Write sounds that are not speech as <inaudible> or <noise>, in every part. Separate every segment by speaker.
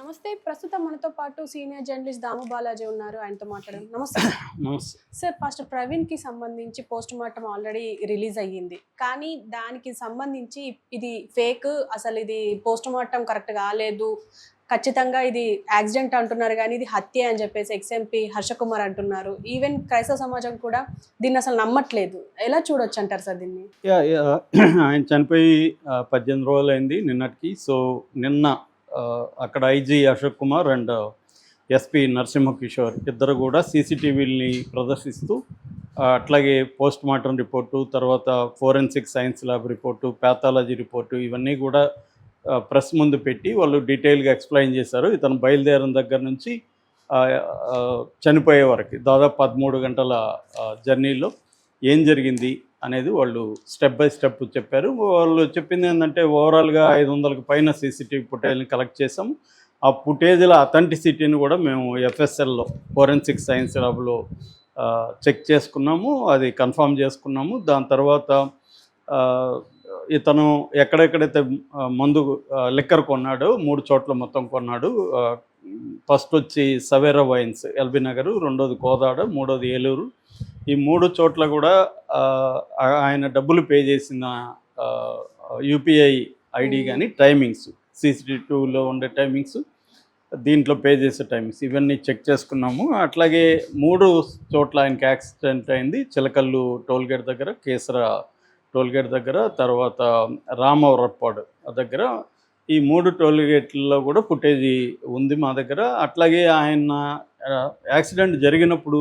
Speaker 1: నమస్తే. ప్రస్తుతం మనతో పాటు సీనియర్ జర్నలిస్ట్ దాము బాలాజీ ఉన్నారు. ఆయనతో మాట్లాడారు నమస్తే.
Speaker 2: నమస్తే.
Speaker 1: సార్ ఫస్ట్ ప్రవీణ్కి సంబంధించి పోస్ట్ మార్టం ఆల్రెడీ రిలీజ్ అయ్యింది. కానీ దానికి సంబంధించి ఇది ఫేక్ అసలు ఇది పోస్ట్ మార్టం కరెక్ట్ కాలేదు. ఖచ్చితంగా ఇది యాక్సిడెంట్ అంటున్నారు కానీ ఇది హత్య అని చెప్పేసి ఎక్స్ఎంపీ హర్షకుమార్ అంటున్నారు. ఈవెన్ క్రైస్తవ సమాజం కూడా దీన్ని అసలు నమ్మట్లేదు. ఎలా చూడొచ్చు అంటారు సార్ దీన్ని? <clears throat>
Speaker 2: ఆయన చనిపోయి పద్దెనిమిది రోజులు అయింది నిన్నటికి. సో నిన్న అక్కడ IG Ashok Kumar and SP Narasimha Kishore ఇద్దరు కూడా సీసీటీవీని ప్రదర్శిస్తూ అట్లాగే పోస్ట్ మార్టం రిపోర్టు తర్వాత forensic science lab report pathology report ఇవన్నీ కూడా ప్రెస్ ముందు పెట్టి వాళ్ళు డీటెయిల్గా ఎక్స్ప్లెయిన్ చేశారు. ఇతను బయలుదేరిన దగ్గర నుంచి చనిపోయే వరకు దాదాపు పదమూడు గంటల జర్నీలో ఏం జరిగింది అనేది వాళ్ళు స్టెప్ బై స్టెప్ చెప్పారు. వాళ్ళు చెప్పింది ఏంటంటే ఓవరాల్గా ఐదు వందలకు పైన సీసీటీవీ ఫుటేజ్ని కలెక్ట్ చేసాం ఆ ఫుటేజ్ల అథెంటిసిటీని కూడా మేము ఎఫ్ఎస్ఎల్లో ఫోరెన్సిక్ సైన్స్ ల్యాబ్లో చెక్ చేసుకున్నాము. అది కన్ఫర్మ్ చేసుకున్నాము. దాని తర్వాత ఇతను ఎక్కడెక్కడైతే మందు లిక్కర్ కొన్నాడో మూడు చోట్ల మొత్తం కొన్నాడు ఫస్ట్ వచ్చి సవేరా వైన్స్ ఎల్బీ నగర్ రెండోది కోదాడ మూడోది ఏలూరు. ఈ మూడు చోట్ల కూడా ఆయన డబ్బులు పే చేసిన యూపీఐ ఐడి కానీ టైమింగ్స్ సిసిటీ టూలో ఉండే టైమింగ్స్ దీంట్లో పే చేసే టైమింగ్స్ ఇవన్నీ చెక్ చేసుకున్నాము. అట్లాగే మూడు చోట్ల ఆయనకి యాక్సిడెంట్ అయింది. చిలకల్లు టోల్గేట్ దగ్గర కేసర టోల్గేట్ దగ్గర తర్వాత రామవరప్పాడు దగ్గర. ఈ మూడు టోల్గేట్లలో కూడా ఫుటేజీ ఉంది మా దగ్గర. అట్లాగే ఆయన యాక్సిడెంట్ జరిగినప్పుడు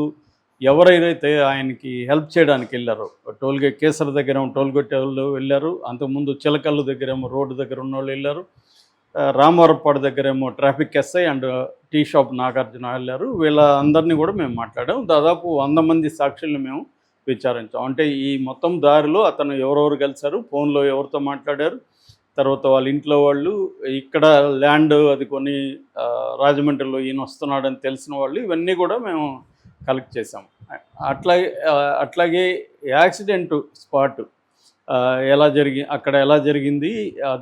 Speaker 2: ఎవరైతే ఆయనకి హెల్ప్ చేయడానికి వెళ్ళారో టోల్గేట్ కేసర దగ్గర టోల్గేట్ వాళ్ళు వెళ్ళారు. అంతకుముందు చిలకల్లు దగ్గర ఏమో రోడ్డు దగ్గర ఉన్న వాళ్ళు వెళ్ళారు రామవరపాడు దగ్గర ఏమో traffic SI and tea shop Nagarjuna వెళ్ళారు. వీళ్ళ అందరినీ కూడా మేము మాట్లాడాం దాదాపు వంద మంది సాక్షుల్ని మేము విచారించాం అంటే ఈ మొత్తం దారిలో అతను ఎవరెవరు కలిశారు ఫోన్లో ఎవరితో మాట్లాడారు తర్వాత వాళ్ళ ఇంట్లో వాళ్ళు ఇక్కడ ల్యాండ్ అది కొని రాజమండ్రిలో ఈయన వస్తున్నాడని తెలిసిన వాళ్ళు ఇవన్నీ కూడా మేము కలెక్ట్ చేసాం అట్లాగే అట్లాగే యాక్సిడెంట్ స్పాట్ ఎలా జరిగి అక్కడ ఎలా జరిగింది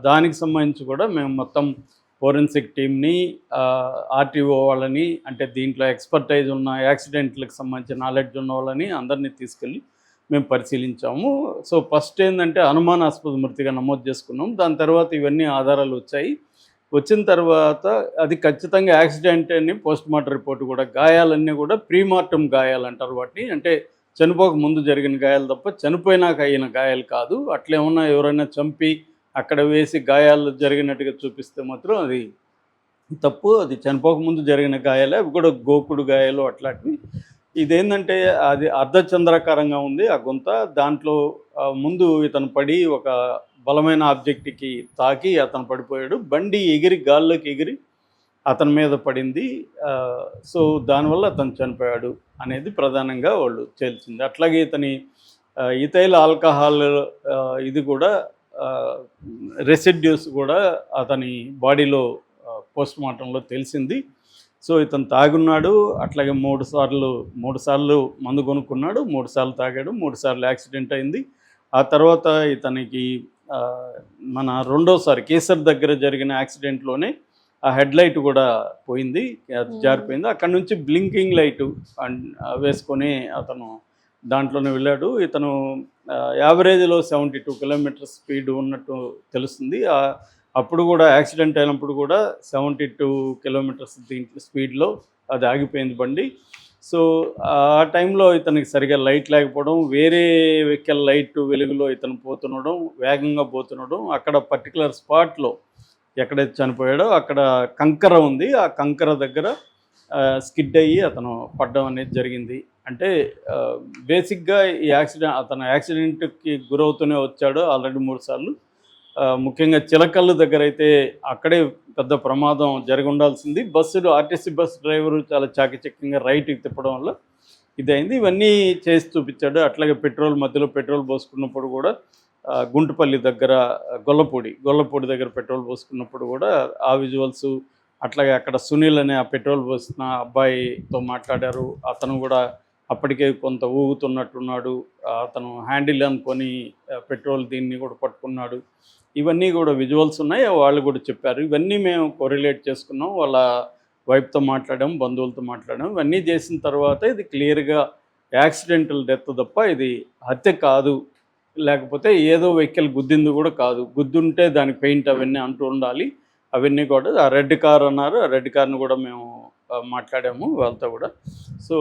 Speaker 2: దానికి సంబంధించి కూడా మేము మొత్తం ఫోరెన్సిక్ టీమ్ని ఆర్టీఓ వాళ్ళని అంటే దీంట్లో ఎక్స్పర్టైజ్ ఉన్న యాక్సిడెంట్లకు సంబంధించిన నాలెడ్జ్ ఉన్న వాళ్ళని అందరినీ తీసుకెళ్ళి మేము పరిశీలించాము. సో ఫస్ట్ ఏంటంటే అనుమానాస్పద మృతిగా నమోదు చేసుకున్నాం. దాని తర్వాత ఇవన్నీ ఆధారాలు వచ్చాయి. వచ్చిన తర్వాత అది ఖచ్చితంగా యాక్సిడెంట్ అని పోస్ట్ మార్టం రిపోర్ట్ కూడా గాయాలన్నీ కూడా ప్రీమార్టం గాయాలు అంటారు వాటిని. అంటే చనిపోక ముందు జరిగిన గాయాలు తప్ప చనిపోయినాక అయిన గాయాలు కాదు. అట్లేమన్నా ఎవరైనా చంపి అక్కడ వేసి గాయాలు జరిగినట్టుగా చూపిస్తే మాత్రం అది తప్పు. అది చనిపోక ముందు జరిగిన గాయాలే. అవి కూడా గోకుడు గాయాలు అట్లాంటివి. ఇదేంటంటే అది అర్ధచంద్రాకారంగా ఉంది ఆ గుంత. దాంట్లో ముందు ఇతను పడి ఒక బలమైన ఆబ్జెక్ట్కి తాకి అతను పడిపోయాడు. బండి ఎగిరి గాల్లోకి ఎగిరి అతని మీద పడింది. సో దానివల్ల అతను చనిపోయాడు అనేది ప్రధానంగా వాళ్ళు తేల్చింది. అట్లాగే ఇతని ఇతైల్ ఆల్కహాల్ ఇది కూడా రెసిడ్యూస్ కూడా అతని బాడీలో పోస్ట్ మార్టంలో తెలిసింది. సో ఇతను తాగున్నాడు అట్లాగే మూడు సార్లు మూడు సార్లు మందు కొనుక్కున్నాడు మూడు సార్లు తాగాడు మూడు సార్లు యాక్సిడెంట్ అయింది. ఆ తర్వాత ఇతనికి మన రెండోసారి కేసర్ దగ్గర జరిగిన యాక్సిడెంట్లోనే ఆ హెడ్ లైట్ కూడా పోయింది అది
Speaker 1: Hmm.
Speaker 2: జారిపోయింది. అక్కడ నుంచి బ్లింకింగ్ లైట్ వేసుకొని అతను దాంట్లోనే వెళ్ళాడు. ఇతను యావరేజ్లో సెవెంటీ టూ కిలోమీటర్ స్పీడ్ ఉన్నట్టు తెలుస్తుంది. ఆ, అప్పుడు కూడా యాక్సిడెంట్ అయినప్పుడు కూడా సెవెంటీ టూ కిలోమీటర్స్ దీంట్లో స్పీడ్లో అది ఆగిపోయింది బండి. సో ఆ టైంలో ఇతనికి సరిగా లైట్ లేకపోవడం వేరే వెహికల్ లైట్ వెలుగులో ఇతను పోతుండడం వేగంగా పోతుండడం అక్కడ పర్టికులర్ స్పాట్లో ఎక్కడైతే చనిపోయాడో అక్కడ కంకర ఉంది. ఆ కంకర దగ్గర స్కిడ్ అయ్యి అతను పడ్డం అనేది జరిగింది. అంటే బేసిక్గా ఈ యాక్సిడెంట్ అతను యాక్సిడెంట్కి గురవుతూనే వచ్చాడు ఆల్రెడీ మూడు సార్లు ముఖ్యంగా చిలకల్లు దగ్గర అయితే అక్కడే పెద్ద ప్రమాదం జరిగి ఉండాల్సింది. బస్సులు ఆర్టీసీ బస్ డ్రైవరు చాలా చాకచక్యంగా రైట్కి తిప్పడం వల్ల ఇదైంది. ఇవన్నీ చేసి చూపించాడు. అట్లాగే పెట్రోల్ మధ్యలో పెట్రోల్ పోసుకున్నప్పుడు కూడా గుంటుపల్లి దగ్గర గొల్లపూడి గొల్లపూడి దగ్గర పెట్రోల్ పోసుకున్నప్పుడు కూడా ఆ విజువల్స్ అట్లాగే అక్కడ సునీల్ అనే ఆ పెట్రోల్ పోసిన అబ్బాయితో మాట్లాడారు. అతను కూడా అప్పటికే కొంత ఊగుతున్నట్టున్నాడు. అతను హ్యాండిల్ అనుకొని పెట్రోల్ దీన్ని కూడా పట్టుకున్నాడు. ఇవన్నీ కూడా విజువల్స్ ఉన్నాయి. వాళ్ళు కూడా చెప్పారు. ఇవన్నీ మేము కొరిలేట్ చేసుకున్నాం. వాళ్ళ వైఫ్తో మాట్లాడాం బంధువులతో మాట్లాడాం. ఇవన్నీ చేసిన తర్వాత ఇది క్లియర్గా యాక్సిడెంటల్ డెత్ తప్ప ఇది హత్య కాదు. లేకపోతే ఏదో వెహికల్ గుద్దింది కూడా కాదు. గుద్దుంటే దానికి పెయింట్ అవన్నీ అంటూ ఉండాలి. అవన్నీ కూడా ఆ రెడ్ కార్ అన్నారు. ఆ రెడ్ కార్ని కూడా మేము మాట్లాడాము వాళ్ళతో కూడా. సో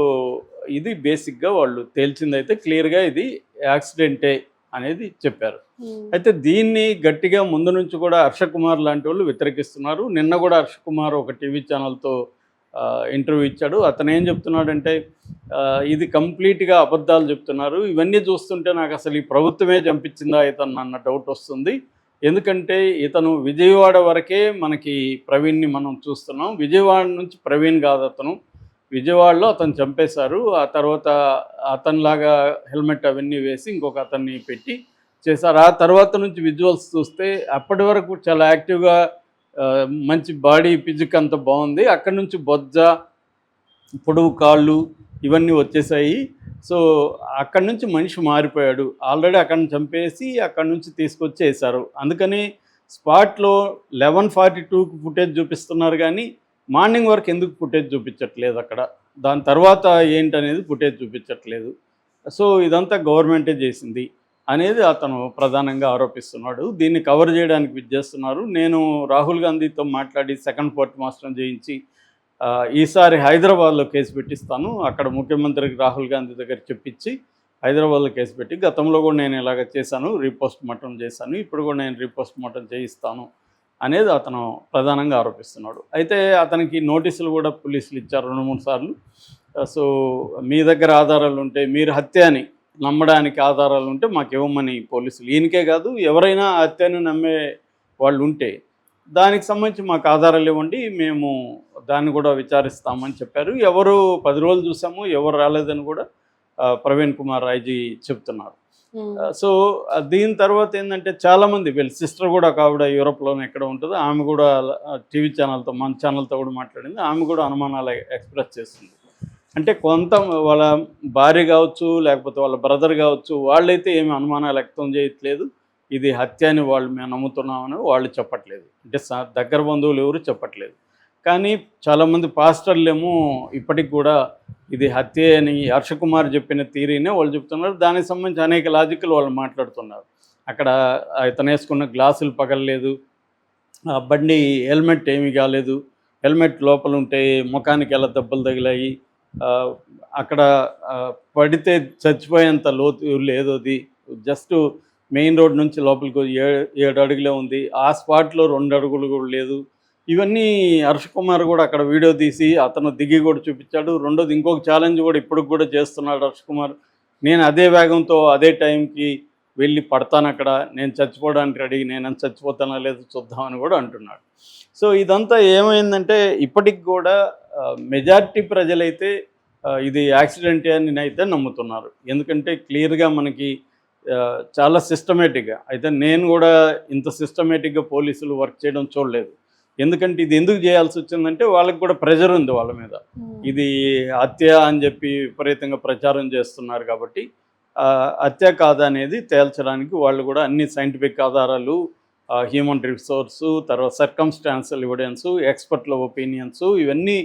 Speaker 2: ఇది బేసిక్గా వాళ్ళు తేల్చిందైతే క్లియర్గా ఇది యాక్సిడెంటే అనేది చెప్పారు. అయితే దీన్ని గట్టిగా ముందు నుంచి కూడా హర్ష కుమార్ లాంటి వాళ్ళు వ్యతిరేకిస్తున్నారు. నిన్న కూడా హర్ష కుమార్ ఒక టీవీ ఛానల్తో ఇంటర్వ్యూ ఇచ్చాడు. అతను ఏం చెప్తున్నాడంటే ఇది కంప్లీట్గా అబద్ధాలు చెప్తున్నారు. ఇవన్నీ చూస్తుంటే నాకు అసలు ఈ ప్రభుత్వమే చంపించిందా ఇతను అన్న డౌట్ వస్తుంది. ఎందుకంటే ఇతను విజయవాడ వరకే మనకి ప్రవీణ్ని మనం చూస్తున్నాం. విజయవాడ నుంచి ప్రవీణ్ కాదు అతను. విజయవాడలో అతను చంపేశారు. ఆ తర్వాత అతనిలాగా హెల్మెట్ అవన్నీ వేసి ఇంకొక అతన్ని పెట్టి చేశారు. ఆ తర్వాత నుంచి విజువల్స్ చూస్తే అప్పటి వరకు చాలా యాక్టివ్గా మంచి బాడీ ఫిజిక్ అంత బాగుంది. అక్కడి నుంచి బొజ్జ పొడవు కాళ్ళు ఇవన్నీ వచ్చేసాయి. సో అక్కడి నుంచి మనిషి మారిపోయాడు. ఆల్రెడీ అక్కడిని చంపేసి అక్కడి నుంచి తీసుకొచ్చేసారు అందుకని స్పాట్లో లెవెన్ ఫార్టీ టూకి ఫుటేజ్ చూపిస్తున్నారు కానీ మార్నింగ్ వరకు ఎందుకు ఫుటేజ్ చూపించట్లేదు అక్కడ? దాని తర్వాత ఏంటనేది ఫుటేజ్ చూపించట్లేదు. సో ఇదంతా గవర్నమెంటే చేసింది అనేది అతను ప్రధానంగా ఆరోపిస్తున్నాడు. దీన్ని కవర్ చేయడానికి విద్యేస్తున్నారు నేను రాహుల్ గాంధీతో మాట్లాడి సెకండ్ పోర్ట్ మాస్టర్ చేయించి ఈసారి హైదరాబాద్లో కేసు పెట్టిస్తాను. అక్కడ ముఖ్యమంత్రికి రాహుల్ గాంధీ దగ్గర చెప్పించి హైదరాబాద్లో కేసు పెట్టి గతంలో కూడా నేను ఇలాగ చేశాను రీపోస్ట్ మార్టం చేశాను. ఇప్పుడు కూడా నేను రీపోస్ట్ మార్టం చేయిస్తాను. అనేది అతను ప్రధానంగా ఆరోపిస్తున్నాడు. అయితే అతనికి నోటీసులు కూడా పోలీసులు ఇచ్చారు రెండు మూడు సార్లు. సో మీ దగ్గర ఆధారాలు ఉంటే మీరు హత్య అని నమ్మడానికి ఆధారాలు ఉంటే మాకు ఇవ్వమని పోలీసులు. ఈయనకే కాదు ఎవరైనా హత్యను నమ్మే వాళ్ళు ఉంటే దానికి సంబంధించి మాకు ఆధారాలు ఇవ్వండి మేము దాన్ని కూడా విచారిస్తామని చెప్పారు. ఎవరు పది రోజులు చూసాము ఎవరు రాలేదని కూడా ప్రవీణ్ కుమార్ రాయ్జీ చెప్తున్నారు. సో దీని తర్వాత ఏంటంటే చాలామంది వీళ్ళ సిస్టర్ కూడా కావిడ యూరోప్లోనే ఎక్కడ ఉంటుంది ఆమె కూడా టీవీ ఛానల్తో మన ఛానల్తో కూడా మాట్లాడింది. ఆమె కూడా అనుమానాలు ఎక్స్ప్రెస్ చేస్తుంది. అంటే కొంత వాళ్ళ భార్య కావచ్చు లేకపోతే వాళ్ళ బ్రదర్ కావచ్చు వాళ్ళైతే ఏమి అనుమానాలు వ్యక్తం చేయట్లేదు. ఇది హత్య అని వాళ్ళు మేము నమ్ముతున్నామని వాళ్ళు చెప్పట్లేదు. అంటే దగ్గర బంధువులు ఎవరు చెప్పట్లేదు. కానీ చాలామంది పాస్టర్లేమో ఇప్పటికి కూడా ఇది హత్య అని హర్ష కుమార్ చెప్పిన థీరీనే వాళ్ళు చెప్తున్నారు. దానికి సంబంధించి అనేక లాజికల్ వాళ్ళు మాట్లాడుతున్నారు. అక్కడ ఇతను వేసుకున్న గ్లాసులు పగలలేదు. ఆ బండి హెల్మెట్ ఏమీ కాలేదు. హెల్మెట్ లోపల ఉంటే ముఖానికి ఎలా దెబ్బలు తగిలాయి. అక్కడ పడితే చచ్చిపోయేంత లోతు లేదు అది. జస్ట్ మెయిన్ రోడ్ నుంచి లోపలికి ఏ ఏడు అడుగులే ఉంది. ఆ స్పాట్లో రెండు అడుగులు కూడా లేదు. ఇవన్నీ హర్ష కుమార్ కూడా అక్కడ వీడియో తీసి అతను దిగి కూడా చూపించాడు. రెండోది ఇంకొక ఛాలెంజ్ కూడా ఇప్పటికి కూడా చేస్తున్నాడు హర్ష కుమార్. నేను అదే వేగంతో అదే టైంకి వెళ్ళి పడతాను అక్కడ. నేను చచ్చిపోవడానికి రెడీ నేను చచ్చిపోతానా లేదు చూద్దామని కూడా అంటున్నాడు. సో ఇదంతా ఏమైందంటే ఇప్పటికి కూడా మెజారిటీ ప్రజలైతే ఇది యాక్సిడెంటే అని అయితే నమ్ముతున్నారు. ఎందుకంటే క్లియర్గా మనకి చాలా సిస్టమేటిక్గా అయితే నేను కూడా ఇంత సిస్టమేటిక్గా పోలీసులు వర్క్ చేయడం చూడలేదు. ఎందుకంటే ఇది ఎందుకు చేయాల్సి వచ్చిందంటే వాళ్ళకి కూడా ప్రెజర్ ఉంది వాళ్ళ మీద.
Speaker 1: ఉమ్.
Speaker 2: ఇది హత్య అని చెప్పి విపరీతంగా ప్రచారం చేస్తున్నారు కాబట్టి హత్య కాదా అనేది తేల్చడానికి వాళ్ళు కూడా అన్ని సైంటిఫిక్ ఆధారాలు హ్యూమన్ రిసోర్సు తర్వాత సర్కమ్స్టాన్షియల్ ఎవిడెన్స్ ఎక్స్పర్ట్ల ఒపీనియన్స్ ఇవన్నీ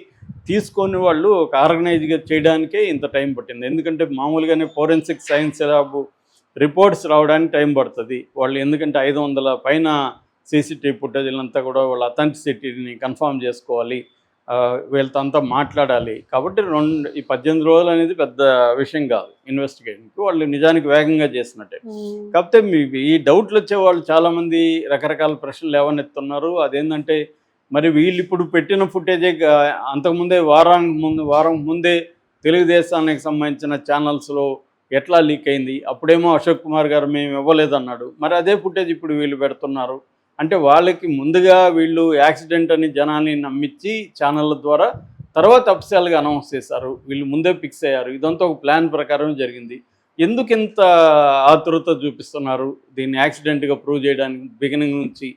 Speaker 2: తీసుకొని వాళ్ళు ఒక ఆర్గనైజ్గా చేయడానికే ఇంత టైం పట్టింది. ఎందుకంటే మామూలుగానే ఫోరెన్సిక్ సైన్స్ ల్యాబ్ రిపోర్ట్స్ రావడానికి టైం పడుతుంది. వాళ్ళు ఎందుకంటే ఐదు వందల పైన సీసీటీవీ ఫుటేజ్లంతా కూడా వాళ్ళ అథెంటిసిటీని కన్ఫర్మ్ చేసుకోవాలి. వీళ్ళతో అంతా మాట్లాడాలి. కాబట్టి రెండు ఈ పద్దెనిమిది రోజులు అనేది పెద్ద విషయం కాదు. ఇన్వెస్టిగేషన్కి వాళ్ళు నిజానికి వేగంగా చేసినట్టే. కాకపోతే మీ ఈ డౌట్లు వచ్చే వాళ్ళు చాలామంది రకరకాల ప్రశ్నలు లేవనెత్తున్నారు. అదేంటంటే మరి వీళ్ళు ఇప్పుడు పెట్టిన ఫుటేజే అంతకుముందే వారానికి ముందు వారం ముందే తెలుగుదేశానికి సంబంధించిన ఛానల్స్లో ఎట్లా లీక్ అయింది? అప్పుడేమో అశోక్ కుమార్ గారు మేము ఇవ్వలేదన్నాడు. మరి అదే ఫుటేజ్ ఇప్పుడు వీళ్ళు పెడుతున్నారు. అంటే వాళ్ళకి ముందుగా వీళ్ళు యాక్సిడెంట్ అని జనాన్ని నమ్మించి ఛానళ్ళ ద్వారా తర్వాత అఫిషియల్గా అనౌన్స్ చేశారు. వీళ్ళు ముందే ఫిక్స్ అయ్యారు. ఇదంతా ఒక ప్లాన్ ప్రకారం జరిగింది. ఎందుకు ఇంత ఆతురత చూపిస్తున్నారు? దీన్ని యాక్సిడెంట్గా ప్రూవ్ చేయడానికి బిగినింగ్ నుంచి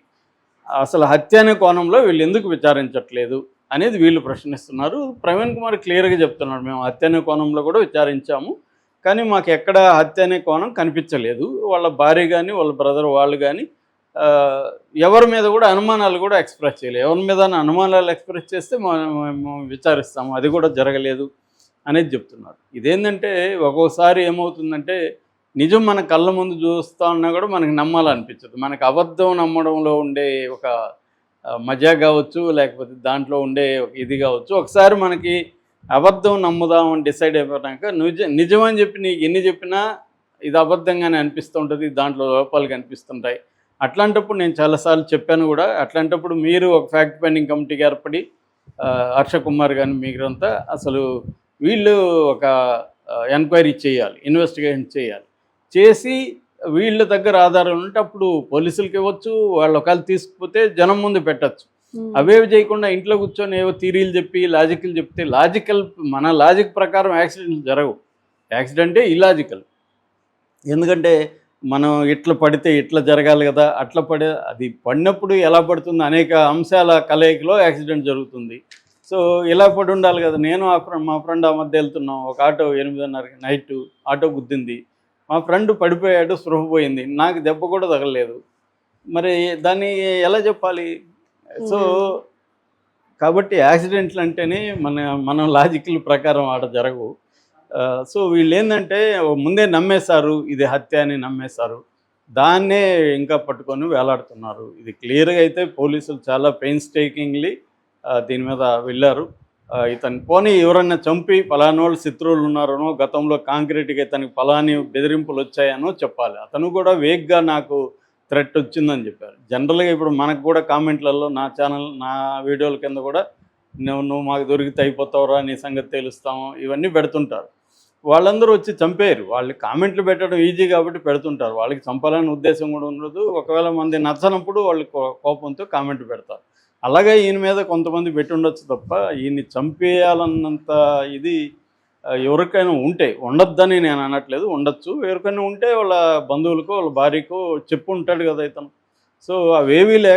Speaker 2: అసలు హత్య అనే కోణంలో వీళ్ళు ఎందుకు విచారించట్లేదు అనేది వీళ్ళు ప్రశ్నిస్తున్నారు. ప్రవీణ్ కుమార్ క్లియర్గా చెప్తున్నాడు మేము హత్య అనే కోణంలో కూడా విచారించాము. కానీ మాకు ఎక్కడ హత్య అనే కోణం కనిపించలేదు. వాళ్ళ భార్య కానీ వాళ్ళ బ్రదర్ వాళ్ళు కానీ ఎవరి మీద కూడా అనుమానాలు కూడా ఎక్స్ప్రెస్ చేయలేదు. ఎవరి మీద అనుమానాలు ఎక్స్ప్రెస్ చేస్తే మనం మేము విచారిస్తాము. అది కూడా జరగలేదు అనేది చెప్తున్నారు. ఇదేంటంటే ఒక్కోసారి ఏమవుతుందంటే నిజం మన కళ్ళ ముందు చూస్తా ఉన్నా కూడా మనకి నమ్మాలనిపించదు. మనకి అబద్ధం నమ్మడంలో ఉండే ఒక మజా కావచ్చు లేకపోతే దాంట్లో ఉండే ఒక ఇది కావచ్చు. ఒకసారి మనకి అబద్ధం నమ్ముదాం అని డిసైడ్ అయిపోయాక నిజ నిజమని చెప్పి నీకు ఎన్ని చెప్పినా ఇది అబద్ధంగానే అనిపిస్తూ ఉంటుంది దాంట్లో లోపాలు కనిపిస్తుంటాయి. అట్లాంటప్పుడు నేను చాలాసార్లు చెప్పాను కూడా అట్లాంటప్పుడు మీరు ఒక ఫ్యాక్ట్ ఫైండింగ్ కమిటీకి ఏర్పడి హర్ష కుమార్ కానీ మీరంతా అసలు వీళ్ళు ఒక ఎంక్వైరీ చేయాలి ఇన్వెస్టిగేషన్ చేయాలి. చేసి వీళ్ళ దగ్గర ఆధారం ఉంటే అప్పుడు పోలీసులకి ఇవ్వచ్చు వాళ్ళు ఒకవేళ తీసుకుపోతే జనం ముందు పెట్టచ్చు. అవేవి చేయకుండా ఇంట్లో కూర్చొని ఏవో థీరీలు చెప్పి లాజికల్ చెప్తే లాజికల్ మన లాజిక్ ప్రకారం యాక్సిడెంట్లు జరగవు. యాక్సిడెంటే ఇలాజికల్ ఎందుకంటే మనం ఇట్లా పడితే ఇట్లా జరగాలి కదా అట్లా పడే అది పడినప్పుడు ఎలా పడుతుంది అనేక అంశాల కలయికలో యాక్సిడెంట్ జరుగుతుంది. సో ఇలా పడి ఉండాలి కదా నేను ఆ ఫ్రెండ్ మా ఫ్రెండ్ ఆ మధ్య వెళ్తున్నాం ఒక ఆటో ఎనిమిదిన్నరకి నైట్ ఆటో గుద్దింది. మా ఫ్రెండ్ పడిపోయాడు స్పృహ పోయింది నాకు దెబ్బ కూడా తగలలేదు. మరి దాన్ని ఎలా చెప్పాలి? సో కాబట్టి యాక్సిడెంట్లు అంటేనే మన మన లాజికల్ ప్రకారం ఆట జరగవు. సో వీళ్ళు ఏంటంటే ముందే నమ్మేశారు ఇది హత్య అని నమ్మేశారు. దాన్నే ఇంకా పట్టుకొని వేలాడుతున్నారు. ఇది క్లియర్గా అయితే పోలీసులు చాలా పెయిన్స్ టేకింగ్లీ దీని మీద వెళ్ళారు. ఇతను పోనీ ఎవరన్నా చంపి పలానోళ్ళు శత్రువులు ఉన్నారనో గతంలో కాంక్రీట్గా ఇతనికి పలాని బెదిరింపులు వచ్చాయనో చెప్పాలి. అతను కూడా వేగ్గా నాకు థ్రెట్ వచ్చిందని చెప్పారు. జనరల్గా ఇప్పుడు మనకు కూడా కామెంట్లలో నా ఛానల్ నా వీడియోల కింద కూడా నువ్వు నువ్వు మాకు దొరికితే అయిపోతావురా నీ సంగతి తెలుస్తాము ఇవన్నీ పెడుతుంటారు. వాళ్ళందరూ వచ్చి చంపేరు వాళ్ళు కామెంట్లు పెట్టడం ఈజీ కాబట్టి పెడుతుంటారు. వాళ్ళకి చంపాలనే ఉద్దేశం కూడా ఉండదు. ఒకవేళ మంది నచ్చనప్పుడు వాళ్ళు కో- కోపంతో కామెంట్ పెడతారు. అలాగే ఈయన మీద కొంతమంది పెట్టి ఉండొచ్చు తప్ప ఈయన్ని చంపేయాలన్నంత ఇది ఎవరికైనా ఉంటే ఉండొద్దని నేను అనట్లేదు. ఉండొచ్చు. ఎవరికైనా ఉంటే వాళ్ళ బంధువులకో వాళ్ళ భార్యకో చెప్పు ఉంటాడు కదా ఇతను. సో అవేవీ లేక